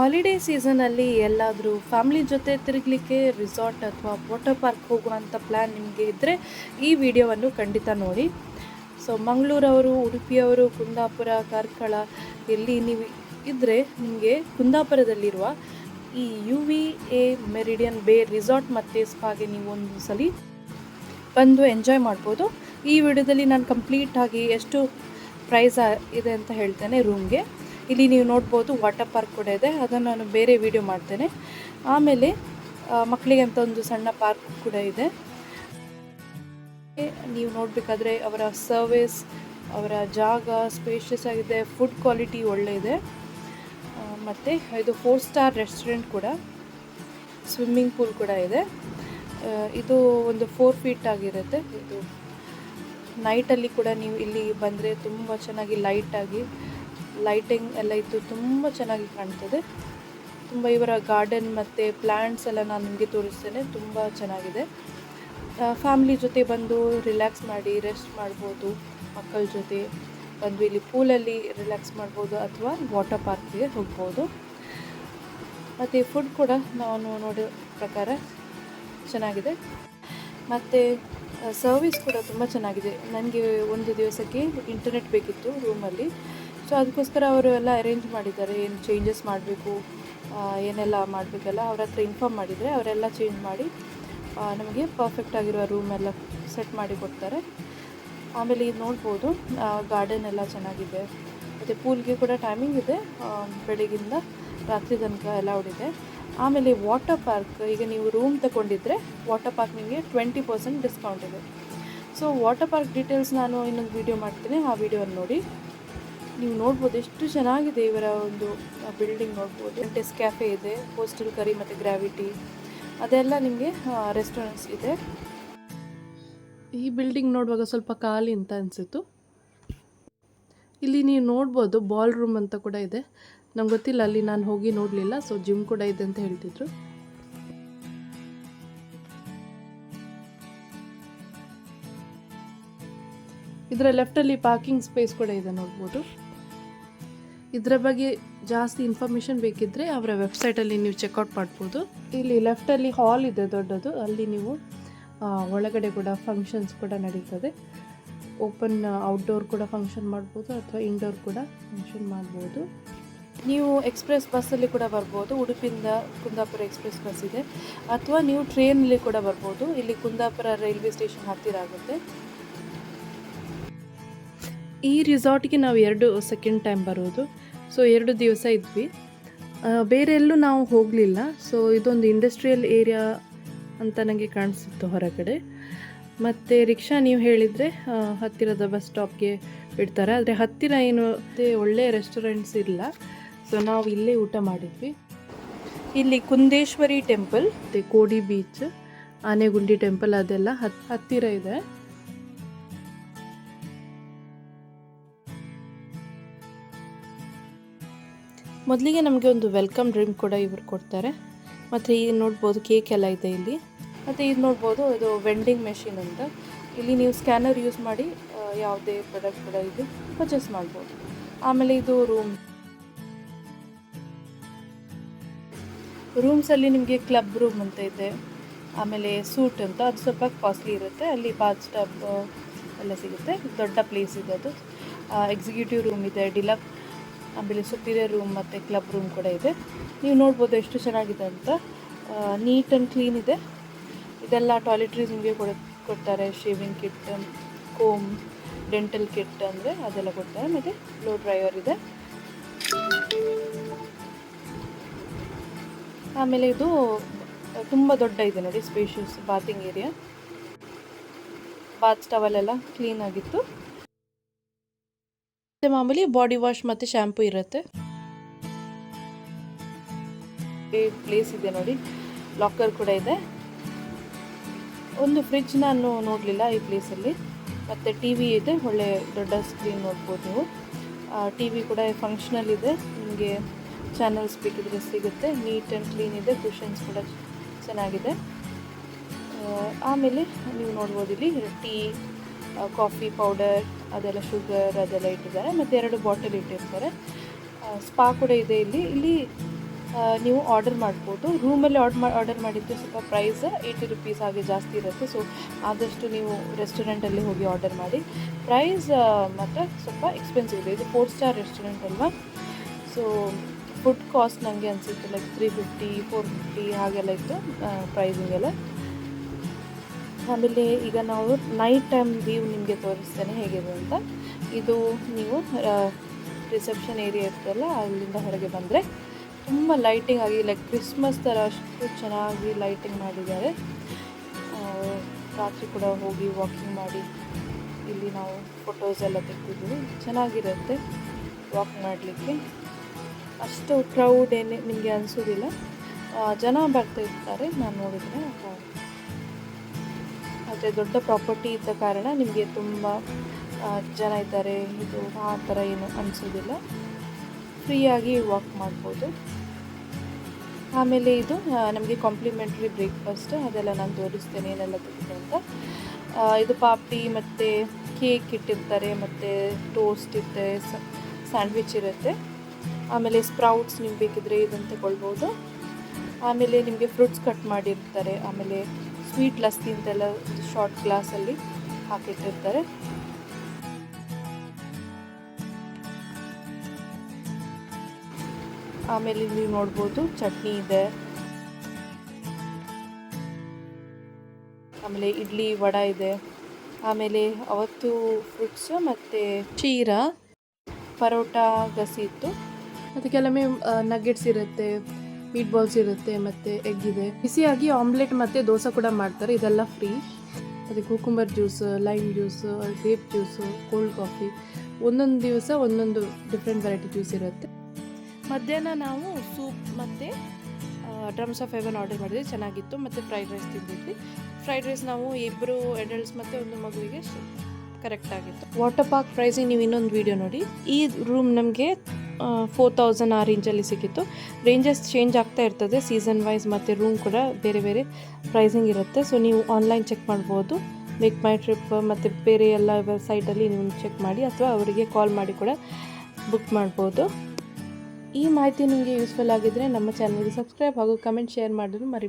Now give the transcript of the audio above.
Holiday ಸೀಸನಲ್ಲಿ ಎಲ್ಲಾದರೂ family ಜೊತೆ ತಿರುಗಲಿಕ್ಕೆ ರಿಸಾರ್ಟ್ ಅಥವಾ ವಾಟರ್ ಪಾರ್ಕ್ ಹೋಗುವಂಥ ಪ್ಲ್ಯಾನ್ ನಿಮಗೆ ಇದ್ದರೆ ಈ ವಿಡಿಯೋವನ್ನು ಖಂಡಿತ ನೋಡಿ. ಸೊ ಮಂಗಳೂರವರು, ಉಡುಪಿಯವರು, ಕುಂದಾಪುರ, ಕಾರ್ಕಳ ಎಲ್ಲಿ ನೀವು ಇದ್ದರೆ ನಿಮಗೆ ಕುಂದಾಪುರದಲ್ಲಿರುವ ಈ U V A Meridian Bay resort ಮತ್ತು ಸ್ಪಾಗೆ ನೀವು ಒಂದು ಸಲ ಬಂದು ಎಂಜಾಯ್ ಮಾಡ್ಬೋದು. ಈ ವಿಡಿಯೋದಲ್ಲಿ ನಾನು ಕಂಪ್ಲೀಟಾಗಿ ಎಷ್ಟು ಪ್ರೈಸ್ ಇದೆ ಅಂತ ಹೇಳ್ತೇನೆ ರೂಮ್ಗೆ ಇಲ್ಲಿ ನೀವು ನೋಡ್ಬೋದು ವಾಟರ್ ಪಾರ್ಕ್ ಕೂಡ ಇದೆ. ಅದನ್ನು ನಾನು ಬೇರೆ ವಿಡಿಯೋ ಮಾಡ್ತೇನೆ. ಆಮೇಲೆ ಮಕ್ಕಳಿಗೆ ಅಂತ ಒಂದು ಸಣ್ಣ ಪಾರ್ಕ್ ಕೂಡ ಇದೆ. ನೀವು ನೋಡಬೇಕಾದ್ರೆ ಅವರ ಸರ್ವಿಸ್ ಅವರ ಜಾಗ ಸ್ಪೇಷಿಯಸ್ ಆಗಿದೆ. ಫುಡ್ ಕ್ವಾಲಿಟಿ ಒಳ್ಳೆ ಇದೆ ಆ, ಮತ್ತು ಇದು ಫೋರ್ ಸ್ಟಾರ್ ರೆಸ್ಟೋರೆಂಟ್ ಕೂಡ. ಸ್ವಿಮ್ಮಿಂಗ್ ಪೂಲ್ ಕೂಡ ಇದೆ. ಇದು ಒಂದು ಫೋರ್ ಫೀಟ್ ಆಗಿರುತ್ತೆ. ಇದು ನೈಟಲ್ಲಿ ಕೂಡ ನೀವು ಇಲ್ಲಿ ಬಂದರೆ ತುಂಬ ಚೆನ್ನಾಗಿ ಲೈಟಾಗಿ ಲೈಟಿಂಗ್ ಎಲ್ಲ ಇದ್ದು ತುಂಬ ಚೆನ್ನಾಗಿ ಕಾಣ್ತದೆ. ತುಂಬ ಇವರ ಗಾರ್ಡನ್ ಮತ್ತು ಪ್ಲ್ಯಾಂಟ್ಸ್ ಎಲ್ಲ ನಾನು ನಿಮಗೆ ತೋರಿಸ್ತೇನೆ, ತುಂಬ ಚೆನ್ನಾಗಿದೆ. ಫ್ಯಾಮಿಲಿ ಜೊತೆ ಬಂದು ರಿಲ್ಯಾಕ್ಸ್ ಮಾಡಿ ರೆಸ್ಟ್ ಮಾಡ್ಬೋದು, ಮಕ್ಕಳ ಜೊತೆ ಬಂದು ಇಲ್ಲಿ ಪೂಲಲ್ಲಿ ರಿಲ್ಯಾಕ್ಸ್ ಮಾಡ್ಬೋದು ಅಥವಾ ವಾಟರ್ ಪಾರ್ಕಿಗೆ ಹೋಗ್ಬೋದು. ಮತ್ತು ಫುಡ್ ಕೂಡ ನಾನು ನೋಡೋ ಪ್ರಕಾರ ಚೆನ್ನಾಗಿದೆ. ಮತ್ತು ಸರ್ವಿಸ್ ಕೂಡ ತುಂಬ ಚೆನ್ನಾಗಿದೆ. ನನಗೆ ಒಂದು ದಿವಸಕ್ಕೆ ಇಂಟರ್ನೆಟ್ ಬೇಕಿತ್ತು ರೂಮಲ್ಲಿ ಸೊ ಅದಕ್ಕೋಸ್ಕರ ಅವರು ಎಲ್ಲ ಅರೇಂಜ್ ಮಾಡಿದ್ದಾರೆ. ಏನು ಚೇಂಜಸ್ ಮಾಡಬೇಕು ಏನೆಲ್ಲ ಮಾಡಬೇಕಲ್ಲ ಅವ್ರ ಹತ್ರ ಇನ್ಫಾರ್ಮ್ ಮಾಡಿದರೆ ಅವರೆಲ್ಲ ಚೇಂಜ್ ಮಾಡಿ ನಮಗೆ ಪರ್ಫೆಕ್ಟ್ ಆಗಿರೋ ರೂಮ್ ಎಲ್ಲ ಸೆಟ್ ಮಾಡಿ ಕೊಡ್ತಾರೆ. ಆಮೇಲೆ ಇದು ನೋಡ್ಬೋದು ಗಾರ್ಡನ್ ಎಲ್ಲ ಚೆನ್ನಾಗಿದೆ. ಮತ್ತು ಪೂಲ್ಗೆ ಕೂಡ ಟೈಮಿಂಗ್ ಇದೆ. ಬೆಳಗ್ಗಿಂದ ರಾತ್ರಿ ತನಕ ಅಲೌಡ್ ಇದೆ. ಆಮೇಲೆ ವಾಟರ್ ಪಾರ್ಕ್ ಈಗ ನೀವು ರೂಮ್ ತಗೊಂಡಿದ್ರೆ ವಾಟರ್ ಪಾರ್ಕ್ ನಿಮಗೆ ಟ್ವೆಂಟಿ ಪರ್ಸೆಂಟ್ ಡಿಸ್ಕೌಂಟ್ ಇದೆ. ಸೊ ವಾಟರ್ ಪಾರ್ಕ್ ಡೀಟೇಲ್ಸ್ ನಾನು ಇನ್ನೊಂದು ವೀಡಿಯೋ ಮಾಡ್ತೀನಿ. ಆ ವಿಡಿಯೋನ ನೋಡಿ. ನೀವು ನೋಡ್ಬೋದು ಎಷ್ಟು ಚೆನ್ನಾಗಿದೆ ಇವರ ಒಂದು ಬಿಲ್ಡಿಂಗ್ ನೋಡ್ಬೋದು. ಟೆಸ್ ಕ್ಯಾಫೆ ಇದೆ ಹೋಸ್ಟೆಲ್ ಕರಿ ಮತ್ತು ಗ್ರಾವಿಟಿ ಅದೆಲ್ಲ ನಿಮಗೆ ರೆಸ್ಟೋರೆಂಟ್ಸ್ ಇದೆ. ಈ ಬಿಲ್ಡಿಂಗ್ ನೋಡುವಾಗ ಸ್ವಲ್ಪ ಖಾಲಿ ಅಂತ ಅನಿಸಿತು ಇಲ್ಲಿ ನೀವು ನೋಡ್ಬೋದು ಬಾಲ್ ರೂಮ್ ಅಂತ ಕೂಡ ಇದೆ. ನಮ್ಗೆ ಗೊತ್ತಿಲ್ಲ, ಅಲ್ಲಿ ನಾನು ಹೋಗಿ ನೋಡಲಿಲ್ಲ ಸೊ ಜಿಮ್ ಕೂಡ ಇದೆ ಅಂತ ಹೇಳ್ತಿದ್ರು. ಇದರ ಲೆಫ್ಟಲ್ಲಿ ಪಾರ್ಕಿಂಗ್ ಸ್ಪೇಸ್ ಕೂಡ ಇದೆ ನೋಡ್ಬೋದು. ಇದರ ಬಗ್ಗೆ ಜಾಸ್ತಿ ಇನ್ಫಾರ್ಮೇಷನ್ ಬೇಕಿದ್ದರೆ ಅವರ ವೆಬ್ಸೈಟಲ್ಲಿ ನೀವು ಚೆಕ್ಔಟ್ ಮಾಡ್ಬೋದು. ಇಲ್ಲಿ ಲೆಫ್ಟಲ್ಲಿ ಹಾಲ್ ಇದೆ ದೊಡ್ಡದು. ಅಲ್ಲಿ ನೀವು ಒಳಗಡೆ ಕೂಡ ಫಂಕ್ಷನ್ಸ್ ಕೂಡ ನಡೀತದೆ. ಓಪನ್ ಔಟ್ಡೋರ್ ಕೂಡ ಫಂಕ್ಷನ್ ಮಾಡ್ಬೋದು ಅಥವಾ ಇಂಡೋರ್ ಕೂಡ ಫಂಕ್ಷನ್ ಮಾಡ್ಬೋದು. ನೀವು ಎಕ್ಸ್ಪ್ರೆಸ್ ಬಸ್ಸಲ್ಲಿ ಕೂಡ ಬರ್ಬೋದು. ಉಡುಪಿಯಿಂದ ಕುಂದಾಪುರ ಎಕ್ಸ್ಪ್ರೆಸ್ ಬಸ್ ಇದೆ. ಅಥವಾ ನೀವು ಟ್ರೈನಲ್ಲಿ ಕೂಡ ಬರ್ಬೋದು. ಇಲ್ಲಿ ಕುಂದಾಪುರ ರೈಲ್ವೆ ಸ್ಟೇಷನ್ ಹತ್ತಿರ ಆಗುತ್ತೆ. ಈ ರಿಸಾರ್ಟ್ಗೆ ನಾವು ಎರಡು ಸೆಕೆಂಡ್ ಟೈಮ್ ಬರೋದು. ಸೊ ಎರಡು ದಿವಸ ಇದ್ವಿ. ಬೇರೆ ಎಲ್ಲೂ ನಾವು ಹೋಗಲಿಲ್ಲ. ಸೊ ಇದೊಂದು ಇಂಡಸ್ಟ್ರಿಯಲ್ ಏರಿಯಾ ಅಂತ ನನಗೆ ಕಾಣಿಸಿತ್ತು ಹೊರಗಡೆ. ಮತ್ತು ರಿಕ್ಷಾ ನೀವು ಹೇಳಿದರೆ ಹತ್ತಿರದ ಬಸ್ ಸ್ಟಾಪ್ಗೆ ಬಿಡ್ತಾರೆ. ಆದರೆ ಹತ್ತಿರ ಏನು ಒಳ್ಳೆಯ ರೆಸ್ಟೋರೆಂಟ್ಸ್ ಇಲ್ಲ. ಸೊ ನಾವು ಇಲ್ಲೇ ಊಟ ಮಾಡಿದ್ವಿ. ಇಲ್ಲಿ ಕುಂದೇಶ್ವರಿ ಟೆಂಪಲ್ ಮತ್ತು ಕೋಡಿ ಬೀಚ್ ಆನೆಗುಂಡಿ ಟೆಂಪಲ್ ಅದೆಲ್ಲ ಹತ್, ಹತ್ತಿರ ಇದೆ. ಮೊದಲಿಗೆ ನಮಗೆ ಒಂದು ವೆಲ್ಕಮ್ ಡ್ರಿಂಕ್ ಕೂಡ ಇವರು ಕೊಡ್ತಾರೆ. ಮತ್ತು ಈಗ ನೋಡ್ಬೋದು ಕೇಕ್ ಎಲ್ಲ ಇದೆ ಇಲ್ಲಿ. ಮತ್ತು ಇದು ನೋಡ್ಬೋದು ಇದು ವೆಂಡಿಂಗ್ ಮೆಷಿನ್ ಅಂತ. ಇಲ್ಲಿ ನೀವು ಸ್ಕ್ಯಾನರ್ ಯೂಸ್ ಮಾಡಿ ಯಾವುದೇ ಪ್ರಾಡಕ್ಟ್ ಕೂಡ ಇದು ಪರ್ಚೇಸ್ ಮಾಡ್ಬೋದು. ಆಮೇಲೆ ಇದು ರೂಮ್ ರೂಮ್ಸಲ್ಲಿ ನಿಮಗೆ ಕ್ಲಬ್ ರೂಮ್ ಅಂತ ಇದೆ. ಆಮೇಲೆ ಸೂಟ್ ಅಂತ, ಅದು ಸ್ವಲ್ಪ ಕಾಸ್ಟ್ಲಿ ಇರುತ್ತೆ. ಅಲ್ಲಿ ಬಾತ್ ಸ್ಟಾಪ್ ಎಲ್ಲ ಸಿಗುತ್ತೆ. ದೊಡ್ಡ ಪ್ಲೇಸ್ ಇದೆ ಅದು. ಎಕ್ಸಿಕ್ಯೂಟಿವ್ ರೂಮ್ ಇದೆ ಡಿಲಕ್ ಆಮೇಲೆ ಸುಪೀರಿಯರ್ ರೂಮ್ ಮತ್ತು ಕ್ಲಬ್ ರೂಮ್ ಕೂಡ ಇದೆ. ನೀವು ನೋಡ್ಬೋದು ಎಷ್ಟು ಚೆನ್ನಾಗಿದೆ ಅಂತ. ನೀಟ್ ಆ್ಯಂಡ್ ಕ್ಲೀನ್ ಇದೆ. ಇದೆಲ್ಲ ಟಾಯ್ಲೆಟ್ರೀಸ್ ನಿಮಗೆ ಕೊಡ, ಕೊಡ್ತಾರೆ. Shaving kit comb dental kit ಅಂದರೆ ಅದೆಲ್ಲ ಕೊಡ್ತಾರೆ. ಮತ್ತು ಬ್ಲೋ ಡ್ರೈವರ್ ಇದೆ. ಆಮೇಲೆ ಇದು ತುಂಬ ದೊಡ್ಡ ಇದೆ ನೋಡಿ ಸ್ಪೇಷಿಯಸ್ ಬಾತಿಂಗ್ ಏರಿಯಾ ಬಾತ್ ಟವಲೆಲ್ಲ ಕ್ಲೀನ್ ಆಗಿತ್ತು. ಮತ್ತೆ ಮಾಮೂಲಿ ಬಾಡಿ ವಾಶ್ ಮತ್ತು ಶ್ಯಾಂಪು ಇರುತ್ತೆ. ಪ್ಲೇಸ್ ಇದೆ ನೋಡಿ. ಲಾಕರ್ ಕೂಡ ಇದೆ. ಒಂದು ಫ್ರಿಜ್ ನಾನು ನೋಡಲಿಲ್ಲ ಈ ಪ್ಲೇಸಲ್ಲಿ ಮತ್ತು ಟಿ ವಿ ಇದೆ, ಒಳ್ಳೆ ದೊಡ್ಡ ಸ್ಕ್ರೀನ್ ನೋಡ್ಬೋದು ನೀವು. ಟಿ ವಿ ಕೂಡ ಫಂಕ್ಷನಲ್ ಇದೆ. ನಿಮಗೆ ಚಾನಲ್ಸ್ ಬೇಕಿದ್ರೆ ಸಿಗುತ್ತೆ. ನೀಟ್ ಆ್ಯಂಡ್ ಕ್ಲೀನ್ ಇದೆ ಕುಷನ್ಸ್ ಕೂಡ ಚೆನ್ನಾಗಿದೆ. ಆಮೇಲೆ ನೀವು ನೋಡ್ಬೋದು ಇಲ್ಲಿ ಟೀ ಕಾಫಿ ಪೌಡರ್ ಅದೆಲ್ಲ ಶುಗರ್ ಅದೆಲ್ಲ ಇಟ್ಟಿದ್ದಾರೆ. ಮತ್ತು ಎರಡು ಬಾಟಲ್ ಇಟ್ಟಿರ್ತಾರೆ. ಸ್ಪಾ ಕೂಡ ಇದೆ ಇಲ್ಲಿ. ಇಲ್ಲಿ ನೀವು ಆರ್ಡರ್ ಮಾಡ್ಬೋದು. ರೂಮಲ್ಲಿ ಆರ್ಡ್ ಆರ್ಡರ್ ಮಾಡಿದ್ದು ಸ್ವಲ್ಪ ಪ್ರೈಸ್ ಏಯ್ಟಿ ರುಪೀಸ್ ಹಾಗೆ ಜಾಸ್ತಿ ಇರುತ್ತೆ. ಸೊ ಆದಷ್ಟು ನೀವು ರೆಸ್ಟೋರೆಂಟಲ್ಲಿ ಹೋಗಿ ಆರ್ಡರ್ ಮಾಡಿ. ಪ್ರೈಸ್ ಮಾತ್ರ ಸ್ವಲ್ಪ ಎಕ್ಸ್ಪೆನ್ಸಿವ್ ಇದೆ. ಇದು ಫೋರ್ ಸ್ಟಾರ್ ರೆಸ್ಟೋರೆಂಟ್ ಅಲ್ವಾ? ಸೊ ಫುಡ್ ಕಾಸ್ಟ್ ನನಗೆ ಅನಿಸುತ್ತೆ like three fifty four fifty ಹಾಗೆಲ್ಲ ಇತ್ತು ಪ್ರೈಸಿಂಗ್ ಎಲ್ಲ. ಆಮೇಲೆ ಈಗ ನಾವು ನೈಟ್ ಟೈಮ್ ವ್ಯೂ ನಿಮಗೆ ತೋರಿಸ್ತೇನೆ, ಹೇಗಿದೆ ಅಂತ. ಇದು ನೀವು ರಿಸೆಪ್ಷನ್ ಏರಿಯಾ ಇರ್ತಲ್ಲ ಅಲ್ಲಿಂದ ಹೊರಗೆ ಬಂದರೆ ತುಂಬ ಲೈಟಿಂಗ್ ಆಗಿ ಲೈಕ್ ಕ್ರಿಸ್ಮಸ್ ಥರ ಅಷ್ಟು ಚೆನ್ನಾಗಿ ಲೈಟಿಂಗ್ ಮಾಡಿದ್ದಾರೆ. ರಾತ್ರಿ ಕೂಡ ಹೋಗಿ ವಾಕಿಂಗ್ ಮಾಡಿ, ಇಲ್ಲಿ ನಾವು ಫೋಟೋಸ್ ಎಲ್ಲ ತೆಗೆದಿದ್ದೀವಿ. ಚೆನ್ನಾಗಿರುತ್ತೆ ವಾಕ್ ಮಾಡಲಿಕ್ಕೆ. ಅಷ್ಟು ಕ್ರೌಡ್ ಏನೇ ನಿಮಗೆ ಅನಿಸೋದಿಲ್ಲ. ಜನ ಬರ್ತಾ ಇರ್ತಾರೆ, ನಾನು ನೋಡಿದರೆ ಆದರೆ ದೊಡ್ಡ ಪ್ರಾಪರ್ಟಿ ಇದ್ದ ಕಾರಣ ನಿಮಗೆ ತುಂಬ ಜನ ಇದ್ದಾರೆ. ಇದು ಆ ಥರ ಏನು ಅನಿಸೋದಿಲ್ಲ. ಫ್ರೀಯಾಗಿ ವಾಕ್ ಮಾಡ್ಬೋದು. ಆಮೇಲೆ ಇದು ನಮಗೆ ಕಾಂಪ್ಲಿಮೆಂಟ್ರಿ ಬ್ರೇಕ್ಫಾಸ್ಟ್ ಅದೆಲ್ಲ ನಾನು ತೋರಿಸ್ತೇನೆ ಏನೆಲ್ಲ ತೆಗೆದು ಅಂತ. ಇದು ಪಾಪಿ ಮತ್ತು ಕೇಕ್ ಇಟ್ಟಿರ್ತಾರೆ, ಮತ್ತು ಟೋಸ್ಟ್ ಇರುತ್ತೆ ಸ್ಯಾಂಡ್ವಿಚ್ ಇರುತ್ತೆ. ಆಮೇಲೆ ಸ್ಪ್ರೌಟ್ಸ್ ನಿಮ್ಗೆ ಬೇಕಿದ್ರೆ ಇದನ್ನು ತಗೊಳ್ಬೋದು. ಆಮೇಲೆ ನಿಮಗೆ ಫ್ರೂಟ್ಸ್ ಕಟ್ ಮಾಡಿರ್ತಾರೆ. ಆಮೇಲೆ ಸ್ವೀಟ್ ಲಸ್ಸಿ ಅಂತೆಲ್ಲ ಶಾರ್ಟ್ ಗ್ಲಾಸಲ್ಲಿ ಹಾಕಿಟ್ಟಿರ್ತಾರೆ. ಆಮೇಲೆ ನೀವು ನೋಡ್ಬೋದು ಚಟ್ನಿ ಇದೆ. ಆಮೇಲೆ ಇಡ್ಲಿ ವಡ ಇದೆ. ಆಮೇಲೆ ಅವತ್ತು ಫ್ರೂಟ್ಸ್ ಮತ್ತು ಚೀರ, ಪರೋಟ, ಗಸಿ ಇತ್ತು. ಮತ್ತು ಕೆಲವೊಮ್ಮೆ ನಗ್ಗೆಟ್ಸ್ ಇರುತ್ತೆ. ಮೀಟ್ ಬಾಲ್ಸ್ ಇರುತ್ತೆ ಮತ್ತು ಎಗ್ ಇದೆ. ಬಿಸಿಯಾಗಿ ಆಮ್ಲೆಟ್ ಮತ್ತು ದೋಸೆ ಕೂಡ ಮಾಡ್ತಾರೆ ಇದೆಲ್ಲ ಫ್ರೀ ಮತ್ತು cucumber juice lime juice grape juice cold coffee ಒಂದೊಂದು ದಿವಸ ಒಂದೊಂದು ಡಿಫ್ರೆಂಟ್ ವೆರೈಟಿ ಜ್ಯೂಸ್ ಇರುತ್ತೆ. ಮಧ್ಯಾಹ್ನ ನಾವು ಸೂಪ್ ಮತ್ತು ಡ್ರಮ್ಸ್ ಆಫ್ ಹೆವನ್ ಆರ್ಡರ್ ಮಾಡಿದ್ವಿ. ಚೆನ್ನಾಗಿತ್ತು. ಮತ್ತು ಫ್ರೈಡ್ ರೈಸ್ ತಿಂದಿದ್ವಿ. ಫ್ರೈಡ್ ರೈಸ್ ನಾವು ಇಬ್ಬರು ಎಡಲ್ಟ್ಸ್ ಮತ್ತು ಒಂದು ಮಗುವಿಗೆ ಕರೆಕ್ಟ್ ಆಗಿತ್ತು. ವಾಟರ್ ಪಾರ್ಕ್ ಪ್ರೈಸಿಂಗ್ ನೀವು ಇನ್ನೊಂದು ವಿಡಿಯೋ ನೋಡಿ. ಈ ರೂಮ್ ನಮಗೆ ಫೋರ್ ತೌಸಂಡ್ ಆ ರೇಂಜಲ್ಲಿ ಸಿಕ್ಕಿತ್ತು. ರೇಂಜಸ್ ಚೇಂಜ್ ಆಗ್ತಾ ಇರ್ತದೆ ಸೀಸನ್ ವೈಸ್ ಮತ್ತು ರೂಮ್ ಕೂಡ ಬೇರೆ ಬೇರೆ ಪ್ರೈಸಿಂಗ್ ಇರುತ್ತೆ. ಸೊ ನೀವು ಆನ್ಲೈನ್ ಚೆಕ್ ಮಾಡ್ಬೋದು. ಮೇಕ್ ಮೈ ಟ್ರಿಪ್ ಮತ್ತು ಬೇರೆ ಎಲ್ಲ ವೆಬ್ಸೈಟಲ್ಲಿ ನೀವು ಚೆಕ್ ಮಾಡಿ ಅಥವಾ ಅವರಿಗೆ ಕಾಲ್ ಮಾಡಿ ಕೂಡ ಬುಕ್ ಮಾಡ್ಬೋದು. ಈ ಮಾಹಿತಿ ನಿಮಗೆ ಯೂಸ್ಫುಲ್ ಆಗಿದ್ದರೆ ನಮ್ಮ ಚಾನಲ್ಗೆ ಸಬ್ಸ್ಕ್ರೈಬ್ ಹಾಗೂ ಕಮೆಂಟ್ ಶೇರ್ ಮಾಡಲು ಮರಿ